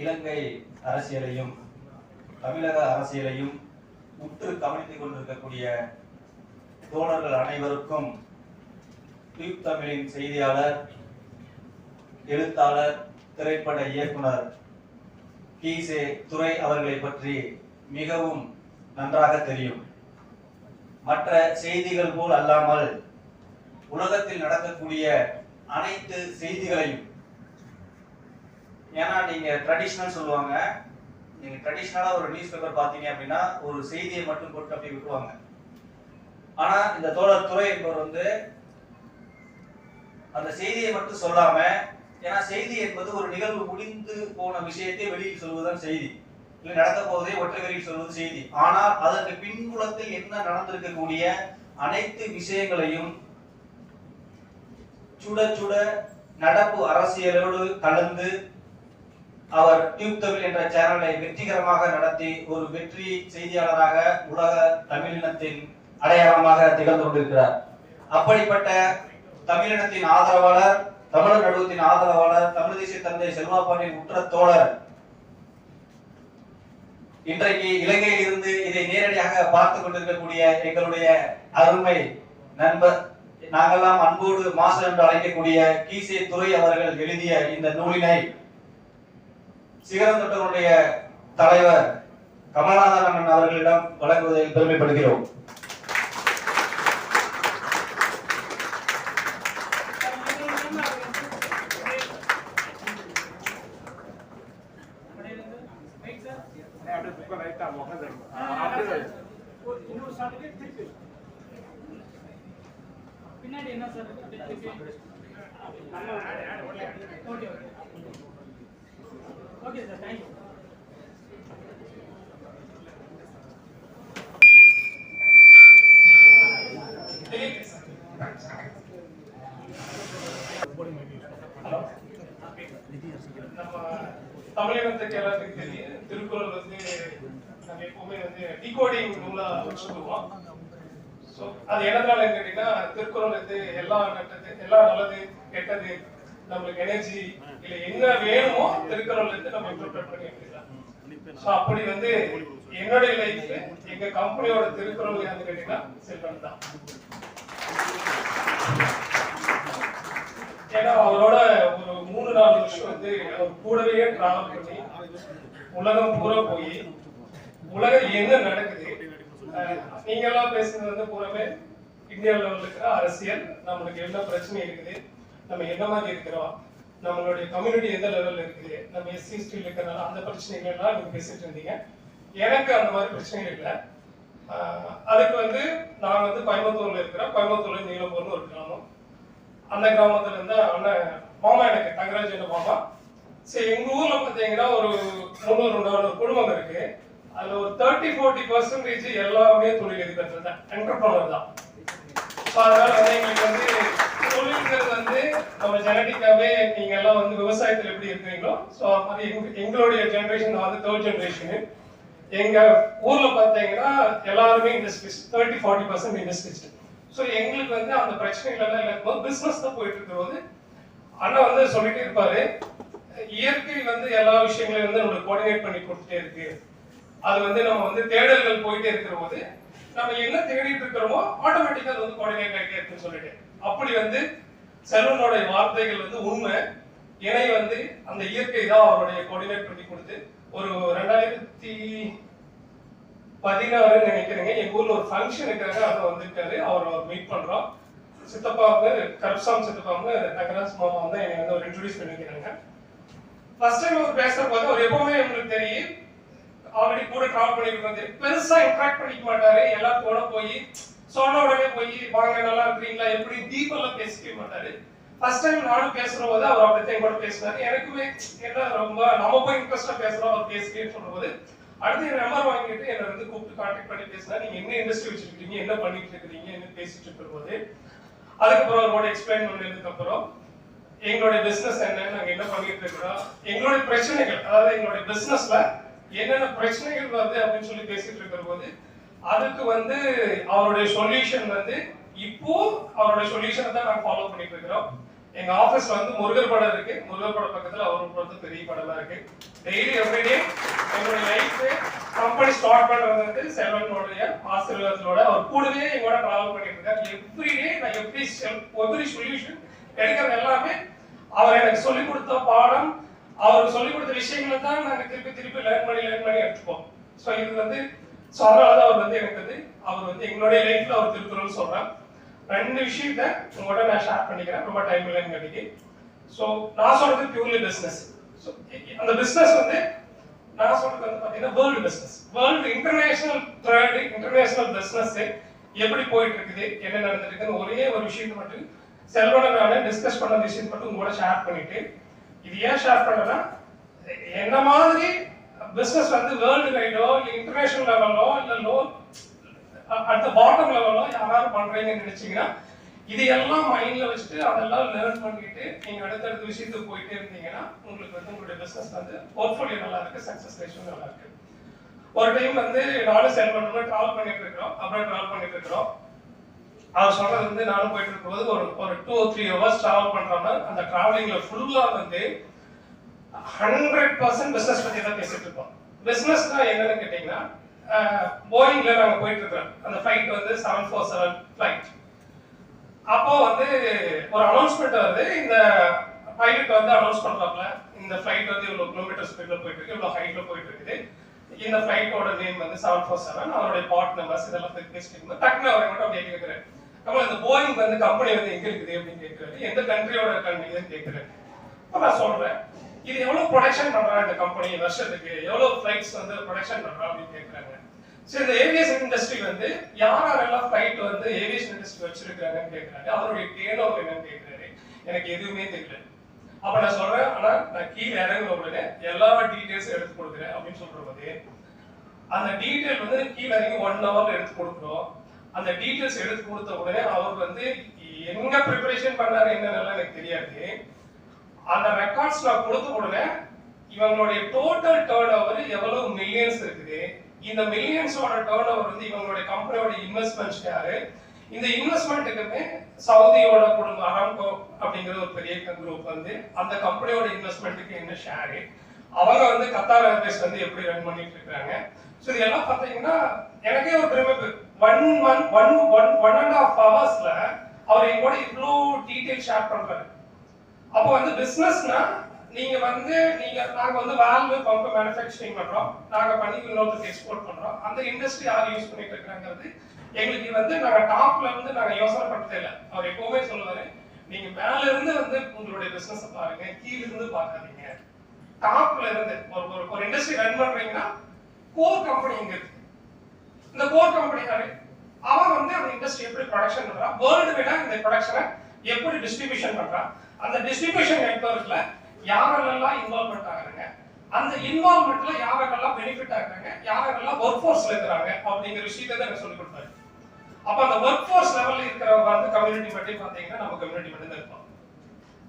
இலங்கை அரசியலையும் தமிழக அரசியலையும் உற்று கவனித்துக் கொண்டிருக்கக்கூடிய தோழர்கள் அனைவருக்கும் டியூப் தமிழின் செய்தியாளர் எழுத்தாளர் திரைப்பட இயக்குனர் கீசே துறை அவர்களை பற்றி மிகவும் நன்றாக தெரியும். மற்ற செய்திகள் போல் அல்லாமல் உலகத்தில் நடக்கக்கூடிய அனைத்து செய்திகளையும் ஏன்னா நீங்கள் ட்ரெடிஷ்னல் சொல்லுவாங்க. நீங்கள் ட்ரெடிஷ்னலாக ஒரு நியூஸ் பேப்பர் பார்த்தீங்க அப்படின்னா ஒரு செய்தியை மட்டும் போட்டு அப்படி விட்டுருவாங்க. ஆனால் இந்த தோழர் துறை என்பவர் வந்து அந்த செய்தியை மட்டும் சொல்லாம ஏன்னா செய்தி என்பது ஒரு நிகழ்வு முடிந்து போன விஷயத்தை வெளியில் சொல்வதுதான் செய்தி. இல்லை நடக்க போவதே ஒற்றை வெளியில் சொல்வது செய்தி. ஆனால் அதற்கு பின்புலத்தில் என்ன நடந்திருக்கக்கூடிய அனைத்து விஷயங்களையும் சுட சுட நடப்பு அரசியலோடு கலந்து அவர் டியூப் தமிழ் என்ற சேனலை வெற்றிகரமாக நடத்தி ஒரு வெற்றி செய்தியாளராக உலக தமிழினத்தின் அடையாளமாக திகழ்ந்து கொண்டிருக்கிறார். அப்படிப்பட்ட தமிழினத்தின் ஆதரவாளர் தமிழர் நடுவத்தின் ஆதரவாளர் தமிழ் தேசிய தந்தை செல்வாப்பாண்டின் உற்ற தோழர் இன்றைக்கு இலங்கையில் இருந்து இதை நேரடியாக பார்த்து கொண்டிருக்கக்கூடிய எங்களுடைய அருமை நண்பர் நாங்கெல்லாம் அன்போடு மாசு என்று அழைக்கக்கூடிய கீசே துறை அவர்கள் எழுதிய இந்த நூலினை சிகரம் தொட்டவருடைய தலைவர் கமலநாதன் அண்ணன் அவர்களிடம் வழங்குவதில் பெருமைப்படுகிறோம். பின்னாடி என்ன சார்? ஓகே சார் தேங்க்யூ நம்ம தமிழகத்துக்கு எல்லாத்துக்கும் தெரியும். திருக்குறள் வந்து நம்ம எப்பவுமே வந்து டிகோடிங் நூலா வச்சுக்குவோம் ஸோ அது எதனால கேட்டீங்கன்னா திருக்குறள் வந்து எல்லா நட்டது எல்லா நல்லது கெட்டது நம்மளுக்கு எனர்ஜி இல்ல என்ன வேணுமோ திருக்குறள் இருந்து நம்ம இன்டர்பிரட் பண்ணி எடுத்துக்கலாம் ஸோ அப்படி வந்து என்னுடைய லைஃப்ல எங்க கம்பெனியோட திருக்குறள் யாருன்னு கேட்டீங்கன்னா செல்வன் தான். ஏன்னா அவரோட ஒரு மூணு நாலு வருஷம் வந்து அவர் கூடவே டிராவல் பண்ணி உலகம் பூரா போய் உலகம் என்ன நடக்குது நீங்க எல்லாம் பேசுறது வந்து பூராவே இந்தியாவில் லெவலில் இருக்கிற அரசியல் நம்மளுக்கு என்ன பிரச்சனை இருக்குது நம்ம என்ன மாதிரி இருக்கிறோம்? நம்மளுடைய கம்யூனிட்டி எந்த லெவலில் இருக்குது? நம்ம எஸ்சி எஸ்டியில் இருக்கிறனால அந்த பிரச்சனைகள் எல்லாம் நீங்க பேசிட்டு இருந்தீங்க. எனக்கு அந்த மாதிரி பிரச்சனைகள் இல்லை. அதுக்கு வந்து நான் வந்து கோயம்புத்தூர்ல இருக்கிறேன். கோயம்புத்தூர்ல நீலம்பூர்னு ஒரு கிராமம். அந்த கிராமத்துல இருந்து அண்ணன் மாமா எனக்கு தங்கராஜ் என்ன மாமா. சரி எங்க ஊர்ல பாத்தீங்கன்னா ஒரு முந்நூறு நானூறு குடும்பங்கள் இருக்கு. அதுல ஒரு தேர்ட்டி ஃபோர்ட்டி பர்சன்டேஜ் எல்லாமே தொழில் இருக்கிறது தான். என்டர்பிரனர் தான். So, அதனால வந்து எங்களுக்கு வந்து ஜெனடிக்காவே நீங்க எல்லாம் வந்து விவசாயத்தில் எப்படி இருக்கிறீங்களோ ஸோ அது மாதிரி எங்களுடைய ஜெனரேஷன் வந்து தேர்ட் ஜெனரேஷனு எங்க ஊர்ல பாத்தீங்கன்னா எல்லாருமே industries thirty forty percent industries so எங்களுக்கு வந்து அந்த பிரச்சனைகள் எல்லாம் இருக்கும்போது பிஸ்னஸ் தான் போயிட்டு இருக்கிறபோது அண்ணா வந்து சொல்லிட்டே இருப்பாரு இயற்கை வந்து எல்லா விஷயங்களையும் வந்து நம்மளுக்கு கோஆர்டினேட் பண்ணி கொடுத்துட்டே இருக்கு. அது வந்து நம்ம வந்து தேடல்கள் போயிட்டே இருக்கிற போது நம்ம என்ன தேடிட்டு இருக்கிறோமோ ஆட்டோமேட்டிக்கா அது வந்து கோஆர்டினேட் ஆகிட்டே இருக்குன்னு சொல்லிட்டு. அப்படி வந்து செல்வனுடைய வார்த்தைகள் வந்து உண்மை. இணை வந்து அந்த இயற்கை தான் அவருடைய கோஆர்டினேட் பண்ணி கொடுத்து. ஒரு ரெண்டாயிரத்தி பதினாறுன்னு நினைக்கிறேங்க. எங்க ஊர்ல ஒரு ஃபங்க்ஷனுக்காக அவர் வந்திருக்காரு அவர் அவர் மீட் பண்றோம். சித்தப்பா வந்து கருப்சாமி சித்தப்பா வந்து நகராஜ் மாமா வந்து என்னை வந்து ஒரு இன்ட்ரடியூஸ் பண்ணிக்கிறாங்க ஃபர்ஸ்ட் டைம் அவர் பேசுற போது அவர் எப்பவுமே உங்களுக்கு தெரியும். ஆல்ரெடி கூட டிராவல் பண்ணிட்டு வந்து பெருசா இன்ட்ராக்ட் பண்ணிக்க மாட்டாரு. எல்லாரும் கூட போய் சொன்ன உடனே போய் வாங்க நல்லா இருக்கிறீங்களா? எப்படி? தீபெல்லாம் பேசிக்கவே பேசிக்க மாட்டாரு. ஃபர்ஸ்ட் டைம் நானும் பேசுற போது அவர் அப்படித்தான் கூட பேசினாரு. எனக்குமே என்ன ரொம்ப நம்ம போய் இன்ட்ரெஸ்டா பேசுறோம் அவர் பேசுகிறேன்னு சொல்லும்போது அடுத்து என் நம்பர் வாங்கிட்டு என்னை வந்து கூப்பிட்டு கான்டாக்ட் பண்ணி பேசினா நீங்க என்ன இண்டஸ்ட்ரி வச்சிருக்கீங்க? என்ன பண்ணிட்டு இருக்கீங்க என்ன பேசிட்டு இருக்கும்போது அதுக்கப்புறம் அவரோட எக்ஸ்பிளைன் பண்ணதுக்கு அப்புறம் எங்களுடைய பிசினஸ் என்ன நாங்க என்ன பண்ணிட்டு இருக்கிறோம்? எங்களுடைய பிரச்சனைகள் அதாவது எங்களுடைய பிசினஸ்ல என்னென்ன பிரச்சனைகள் வருது? அப்படின்னு சொல்லி பேசிட்டு இருக்கிற போது அதுக்கு வந்து அவருடைய சொல்யூஷன் வந்து இப்போ அவருடைய சொல்யூஷனை தான் நாங்கள் ஃபாலோ பண்ணிட்டு இருக்கிறோம். எங்க ஆபீஸ்ல வந்து முருகர் படம் இருக்கு. முருகர் படம் பக்கத்துல அவர் வந்து பெரிய படம்லாம் இருக்கு. டெய்லி எவ்ரிடே எங்களுடைய லைஃப் கம்பெனி ஸ்டார்ட் பண்றது வந்து செல்வனுடைய ஆசீர்வாதத்தோட அவர் கூடவே எங்களோட டிராவல் பண்ணிட்டு இருக்காரு. எவ்ரிடே நான் எப்படி எவ்ரி சொல்யூஷன் எடுக்கிறது எல்லாமே அவர் எனக்கு சொல்லிக் கொடுத்த பாடம் அவர் சொல்லிக் கொடுத்த விஷயங்களை தான் நாங்கள் திருப்பி திருப்பி லேர்ன் பண்ணி லேர்ன் பண்ணி எடுத்துப்போம். ஸோ இது வந்து ஸோ அதனால தான் அவர் வந்து எனக்கு வந்து அவர் வந்து எங்களுடைய லைஃப்ல அவர் திருக்குறள் சொல்றேன் ரெண்டு விஷயத்த உங்களோட நான் ஷேர் பண்ணிக்கிறேன். ரொம்ப டைம் இல்லைன்னு கிடைக்கு ஸோ நான் சொல்றது பியூர்லி பிஸ்னஸ் ஸோ அந்த பிஸ்னஸ் வந்து நான் சொல்றது வந்து பார்த்தீங்கன்னா world business world international trade international business எப்படி போயிட்டு இருக்குது என்ன நடந்துருக்குன்னு ஒரே ஒரு விஷயத்தை மட்டும் செல்வன நான் டிஸ்கஸ் பண்ண விஷயத்தை மட்டும் உங்களோட ஷேர் பண்ணிட்டு இது ஏன் ஷேர் பண்ணனா என்ன மாதிரி பிஸ்னஸ் வந்து வேர்ல்டு வைடோ இல்லை இன்டர்நேஷனல் லெவலோ இல்லை லோ அட் த பாட்டம் லெவலோ யாராவது பண்ணுறீங்கன்னு நினச்சிங்கன்னா இது எல்லாம் வச்சுட்டு அதெல்லாம் லேர்ன் பண்ணிட்டு நீங்கள் அடுத்தடுத்த விஷயத்துக்கு போயிட்டே இருந்தீங்கன்னா உங்களுக்கு வந்து உங்களுடைய பிஸ்னஸ் வந்து போர்ட்ஃபோலியோ நல்லா இருக்கு சக்ஸஸ் ரேஷியோ நல்லா இருக்கு. ஒரு டைம் வந்து நானும் செல் பண்ணுறோம் ட்ராவல் பண்ணிட்டு இருக்கிறோம் அப்புறம் ட்ராவல் பண்ணிட்டு இருக்கிறோம். அவர் சொன்னது வந்து நானும் போயிட்டு இருக்கும்போது ஒரு ஒரு டூ த்ரீ ஹவர்ஸ் ட்ராவல் பண்ணுறோம்னா அந்த ட்ராவலிங்கில் ஃபுல்லாக வந்து ஹண்ட்ரட் பர்சன்ட் பிஸ்னஸ் பத்தி தான் பேசிட்டு இருப்போம் பிசினஸ்னா என்னன்னு கேட்டீங்கன்னா போயிங்ல நாங்க போயிட்டு இருக்கிறோம். அந்த ஃபிளைட் வந்து செவன் ஃபோர் செவன் ஃபிளைட் அப்போ வந்து ஒரு அனௌன்ஸ்மெண்ட் வருது. இந்த பைலட் வந்து அனௌன்ஸ் பண்றாப்ல இந்த ஃபிளைட் வந்து இவ்வளவு கிலோமீட்டர் ஸ்பீட்ல போயிட்டு இருக்கு இவ்வளவு ஹைட்ல போயிட்டு இருக்குது. இந்த ஃபிளைட்டோட நேம் வந்து செவன் ஃபோர் செவன் அவருடைய பார்ட் நம்பர்ஸ் இதெல்லாம் பேசிட்டு இருக்கும்போது டக்குனு அவரை மட்டும் அப்படியே கேட்கிறாரு நம்ம இந்த போயிங் வந்து கம்பெனி வந்து எங்க இருக்குது அப்படின்னு கேட்குறாரு எந்த கண்ட்ரியோட கம்பெனி கேட்கிறாரு அப்ப நான் சொல்றேன். இது எவ்வளவு ப்ரொடக்ஷன் பண்றாங்க இந்த கம்பெனி வருஷத்துக்கு? எவ்வளவு ஃபிளைட்ஸ் வந்து ப்ரொடக்ஷன் பண்றா அப்படின்னு கேட்கறாங்க சரி இந்த ஏவியேஷன் இண்டஸ்ட்ரி வந்து யார் யாரெல்லாம் ஃபிளைட் வந்து ஏவியேஷன் இண்டஸ்ட்ரி வச்சிருக்காங்கன்னு கேட்கறாங்க அவருடைய டேர்ன் ஓவர் என்னன்னு கேட்கறாரு எனக்கு எதுவுமே தெரியல. அப்ப நான் சொல்றேன் ஆனா நான் கீழே இறங்குற உடனே எல்லா டீடைல்ஸும் எடுத்து கொடுக்குறேன் அப்படின்னு சொல்ற போது அந்த டீடைல் வந்து கீழே இறங்கி ஒன் ஹவர்ல எடுத்து கொடுக்குறோம். அந்த டீடைல்ஸ் எடுத்து கொடுத்த உடனே அவர் வந்து எங்க ப்ரிப்பரேஷன் பண்ணாரு என்னன்னு எனக்கு தெரியாது. அந்த ரெக்கார்ட்ஸ் நான் கொடுத்த உடனே இவங்களுடைய டோட்டல் டேர்ன் ஓவர் எவ்வளவு மில்லியன்ஸ் இருக்குது? இந்த மில்லியன்ஸோட டேர்ன் ஓவர் வந்து இவங்களுடைய கம்பெனியோட இன்வெஸ்ட்மெண்ட்ஸ் யாரு? இந்த இன்வெஸ்ட்மெண்ட்டுக்குமே சவுதியோட குடும்பம் அராம்கோ அப்படிங்கிற ஒரு பெரிய குரூப் வந்து அந்த கம்பெனியோட இன்வெஸ்ட்மெண்ட்டுக்கு என்ன ஷேரு அவங்க வந்து கத்தார் ஏர்வேஸ் வந்து எப்படி ரன் பண்ணிட்டு இருக்காங்க? ஸோ இதெல்லாம் பார்த்தீங்கன்னா எனக்கே ஒரு பிரமிப்பு one one one one one and half ஹவர்ஸ்ல அவர் எங்கூட இவ்வளோ டீட்டெயில் ஷேர் பண்றாரு. அப்போ வந்து பிசினஸ்னா நீங்க வந்து நீங்க நாங்க வந்து வால்வு பம்ப் மேனுஃபேக்சரிங் பண்றோம். நாங்க பண்ணி இன்னொருத்தருக்கு எக்ஸ்போர்ட் பண்றோம். அந்த இண்டஸ்ட்ரி யார் யூஸ் பண்ணிட்டு இருக்காங்கிறது எங்களுக்கு வந்து நாங்க டாப்ல இருந்து நாங்க யோசனை பண்றதே இல்லை. அவர் எப்பவுமே சொல்லுவாரு நீங்க மேல இருந்து வந்து உங்களுடைய பிசினஸ் பாருங்க கீழ இருந்து பார்க்காதீங்க. டாப்ல இருந்து ஒரு ஒரு ஒரு இண்டஸ்ட்ரி ரன் பண்றீங்கன்னா கோர் கம்பெனி எங்க இருக்கு? இந்த கோர் கம்பெனி அவன் வந்து அந்த இண்டஸ்ட்ரி எப்படி ப்ரொடக்ஷன் பண்றான் வேர்ல்டு வேணா இந்த ப்ரொடக்ஷனை எப்படி டிஸ்ட்ரிபியூஷன் பண்றான் அந்த டிஸ்ட்ரிபியூஷன் நெட்வொர்க்ல யாரெல்லாம் இன்வால்வ்மெண்ட் ஆகுறாங்க அந்த இன்வால்வ்மெண்ட்ல யாரெல்லாம் பெனிஃபிட் ஆகுறாங்க யாரெல்லாம் ஒர்க் ஃபோர்ஸ்ல இருக்கிறாங்க அப்படிங்கிற விஷயத்தை தான் எனக்கு சொல்லி கொடுத்தாரு. அப்ப அந்த ஒர்க் ஃபோர்ஸ் லெவல்ல இருக்கிறவங்க வந்து கம்யூனிட்டி பற்றி பாத்தீங்கன்னா நம்ம கம்யூனிட்டி மட்டும் தான் இருப்போம்.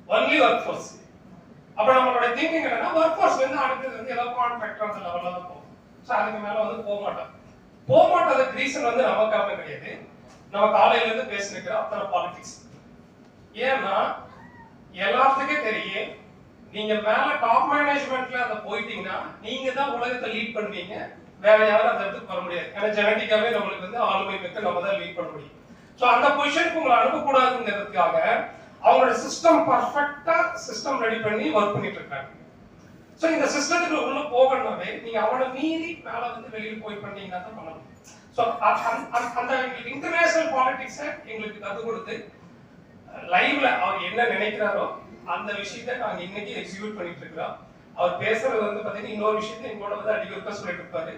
ஒன்லி ஒர்க் ஃபோர்ஸ் அப்ப நம்மளோட திங்கிங் என்னன்னா ஒர்க் ஃபோர்ஸ் வந்து அடுத்தது வந்து ஏதோ கான்ட்ராக்டர் அந்த லெவல்ல தான் போகும். ஸோ அதுக்கு மேல வந்து போக மாட்டோம். போக மாட்டதுக்கு ரீசன் வந்து நமக்காக கிடையாது. நம்ம காலையில இருந்து பேசினுக்கிற அத்தனை பாலிடிக்ஸ் ஏன்னா எல்லாத்துக்குமே தெரியும். நீங்க மேல டாப் மேனேஜ்மெண்ட்ல அந்த போயிட்டீங்கன்னா நீங்க தான் உலகத்தை லீட் பண்ணுவீங்க. வேற யாரும் அந்த இடத்துக்கு வர முடியாது. ஏன்னா ஜெனட்டிக்காவே நம்மளுக்கு வந்து ஆளுமை பெற்று நம்ம தான் லீட் பண்ண முடியும். ஸோ அந்த பொசிஷனுக்கு உங்களை அனுப்பக்கூடாதுங்கிறதுக்காக அவங்களோட சிஸ்டம் பர்ஃபெக்டா சிஸ்டம் ரெடி பண்ணி ஒர்க் பண்ணிட்டு இருக்காங்க. ஸோ இந்த சிஸ்டத்துக்கு உள்ள போகணும்னாவே நீங்க அவனை மீறி மேல வந்து வெளியில போய் பண்ணீங்கன்னா தான் பண்ண முடியும். ஸோ அந்த இன்டர்நேஷனல் பாலிடிக்ஸை எங்களுக்கு கற்றுக் கொடுத்து லைவ்ல அவர் என்ன நினைக்கிறாரோ அந்த விஷயத்த நாங்க இன்னைக்கு எக்ஸிக்யூட் பண்ணிட்டு இருக்கிறோம். அவர் பேசுறது வந்து பாத்தீங்கன்னா இன்னொரு விஷயத்தை எங்களோட வந்து அடிக்க சொல்லிட்டு இருப்பாரு.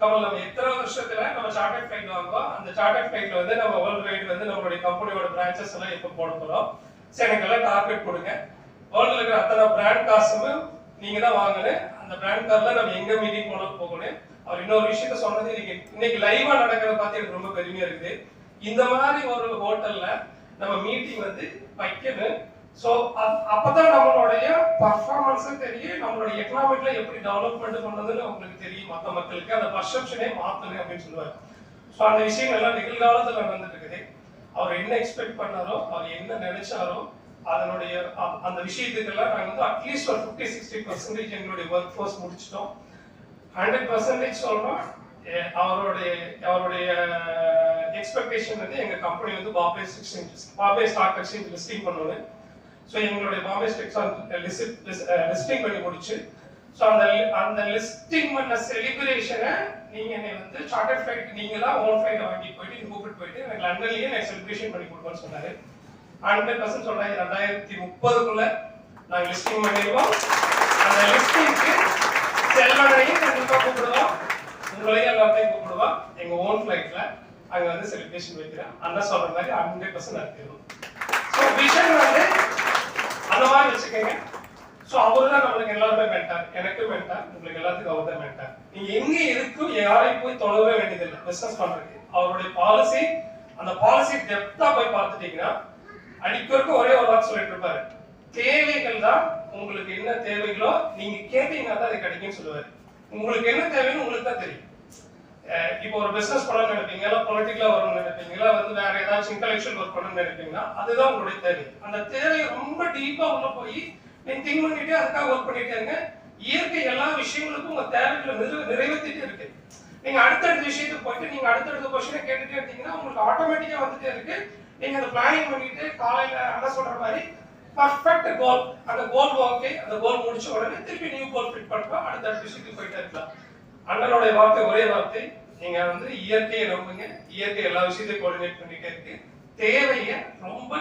கமல் நம்ம எத்தனை வருஷத்துல நம்ம சார்ட்டர் ஃபிளைட் வாங்குவோம் அந்த சார்ட்டர் ஃபிளைட்ல வந்து நம்ம வேர்ல்டு வைட் வந்து நம்மளுடைய கம்பெனியோட பிரான்ச்சஸ் எல்லாம் எப்போ போட போறோம். சரி எனக்கு எல்லாம் டார்கெட் கொடுங்க. வேர்ல்டுல இருக்கிற அத்தனை பிராண்ட் காசும் நீங்க தான் வாங்கணும். அந்த பிராண்ட் கார்ல நம்ம எங்க மீட்டிங் போனாலும் போகணும். அவர் இன்னொரு விஷயத்த சொன்னது இன்னைக்கு இன்னைக்கு லைவா நடக்கிறத பார்த்து எனக்கு ரொம்ப பெருமையா இருக்குது இந்த மாதிரி ஒரு ஹோட்டல்ல நம்ம மீட்டிங் வந்து வைக்கணும் ஸோ அப்பதான் நம்மளுடைய பர்ஃபார்மன்ஸும் தெரியும் நம்மளுடைய எக்கனாமிக்ல எப்படி டெவலப்மெண்ட் பண்ணதுன்னு அவங்களுக்கு தெரியும். மற்ற மக்களுக்கு அந்த பர்செப்ஷனே மாத்தணும் அப்படின்னு சொல்லுவார் ஸோ அந்த விஷயம் எல்லாம் நிகழ்காலத்துல நடந்துட்டு இருக்குது. அவர் என்ன எக்ஸ்பெக்ட் பண்ணாரோ அவர் என்ன நினைச்சாரோ அதனுடைய அந்த விஷயத்துக்கெல்லாம் நாங்கள் வந்து அட்லீஸ்ட் ஒரு ஃபிஃப்டி சிக்ஸ்டி பர்சன்டேஜ் எங்களுடைய ஒர்க் ஃபோர்ஸ் முடிச்சிட்டோம். ஹண்ட்ரட் பர்சன்டேஜ் சொல்றோம். அவருடைய அவருடைய எக்ஸ்பெக்டேஷன் வந்து எங்க கம்பெனி வந்து Bombay exchange Bombay stock exchange listing பண்ணணும் ஸோ எங்களுடைய பாம்பே ஸ்டாக் லிஸ்டிங் பண்ணி முடிச்சு. ஸோ அந்த அந்த லிஸ்டிங் பண்ண செலிப்ரேஷனை நீங்க என்னை வந்து சார்ட்டர் ஃபிளைட் நீங்களா ஓன் ஃபிளைட் வாங்கி போயிட்டு கூப்பிட்டு போயிட்டு எனக்கு லண்டன்லயே நான் செலிப்ரேஷன் பண்ணி கொடுப்பேன்னு சொன்னாரு. ஹண்ட்ரட் பர்சன்ட் சொல்றாங்க ரெண்டாயிரத்தி முப்பதுக்குள்ள நாங்க லிஸ்டிங் பண்ணிடுவோம். அந்த லிஸ்டிங்க்கு செல்வனையும் கண்டிப்பாக கூப்பிடுவோம். உங்களையும் எல்லாத்தையும் கூப்பிடுவோம். எங்க ஓன் ஃபிளைட்ல அங்கே வந்து செலிப்ரேஷன் வைக்கிறேன் அண்ணா சொல்ற மாதிரி ஹண்ட்ரட் பர்சன்ட் நடத்திடுவோம் ஸோ விஷன் வந்து அந்த மாதிரி வச்சுக்கோங்க. ஸோ அவரு தான் நம்மளுக்கு எல்லாருமே மென்டார் எனக்கு மென்டார் உங்களுக்கு எல்லாத்துக்கும் அவர் தான் மென்டார் நீங்க எங்க இருக்கும் யாரையும் போய் தொடரவே வேண்டியதில்லை. பிசினஸ் பண்றதுக்கு. அவருடைய பாலிசி அந்த பாலிசி டெப்தா போய் பார்த்துட்டீங்கன்னா அடிக்கொருக்கும் ஒரே ஒரு வாக்கு சொல்லிட்டு இருப்பாரு. தேவைகள் தான் உங்களுக்கு என்ன தேவைகளோ நீங்க கேட்டீங்கன்னா தான் அது கிடைக்கும்னு சொல்லுவாரு. உங்களுக்கு என்ன தேவைன்னு உங்களுக்கு தான் தெரியும். இப்போ ஒரு பிசினஸ் பண்ணணும்னு நினைப்பீங்களா பொலிட்டிக்கலா வரணும்னு நினைப்பீங்களா வந்து வேற ஏதாச்சும் இன்டெலெக்சுவல் ஒர்க் பண்ணணும்னு நினைப்பீங்கன்னா அதுதான் உங்களுடைய தேவை. அந்த தேவையை ரொம்ப டீப்பா உள்ள போய் நீங்க திங்க் பண்ணிட்டு அதுக்காக ஒர்க் பண்ணிட்டே இருங்க. இயற்கை எல்லா விஷயங்களுக்கும் உங்க தேவைகளை நிறைவேற்றிட்டே இருக்கு. நீங்க அடுத்தடுத்த விஷயத்துக்கு போயிட்டு நீங்க அடுத்தடுத்த கொஸ்டினை கேட்டுட்டே இருந்தீங்கன்னா உங்களுக்கு ஆட்டோமேட்டிக்கா வந்துட்டே இருக்கு. நீங்க அதை பிளானிங் பண்ணிட்டு காலையில அண்ணா சொல்ற மாதிரி பர்ஃபெக்ட் கோல் அந்த கோல் ஓகே அந்த கோல் முடிச்ச உடனே திருப்பி நியூ கோல் ஃபிட் பண்ணுறோம் அடுத்த விஷயத்துக்கு போயிட்டே இருக்கலாம். அண்ணனுடைய வார்த்தை ஒரே வார்த்தை. நீங்க வந்து இயற்கையை நம்புங்க. இயற்கை எல்லா விஷயத்தையும் கோஆர்டினேட் பண்ணிட்டே இருக்கு. தேவையை ரொம்ப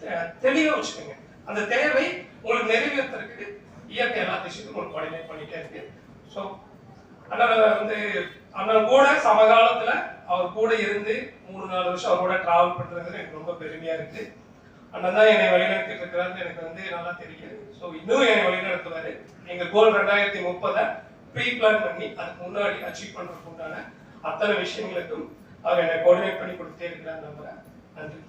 தெ- தெளிவா வச்சுக்கோங்க. அந்த தேவை உங்களுக்கு நிறைவேற்றுறதுக்கு இயற்கை எல்லா விஷயத்தையும் உங்களுக்கு கோஆர்டினேட் பண்ணிட்டே இருக்கு. ஸோ அண்ணா வந்து அண்ணன் கூட சமகாலத்துல அவர் கூட இருந்து மூணு நாலு வருஷம் அவர் கூட டிராவல் பண்றது எனக்கு ரொம்ப பெருமையா இருக்கு. அண்ணன் தான் என்னை வழிநடத்திட்டு இருக்கிறாருன்னு எனக்கு வந்து நல்லா தெரியும். ஸோ இன்னும் என்னை வழிநடத்துவாரு. எங்க கோல் ரெண்டாயிரத்தி முப்பதை ப்ரீ பிளான் பண்ணி அதுக்கு முன்னாடி அச்சீவ் பண்றதுக்கு உண்டான அத்தனை விஷயங்களுக்கும் அவர் என்னை கோஆர்டினேட் பண்ணி கொடுத்தே இருக்கிறார் நம்புறேன். நன்றி.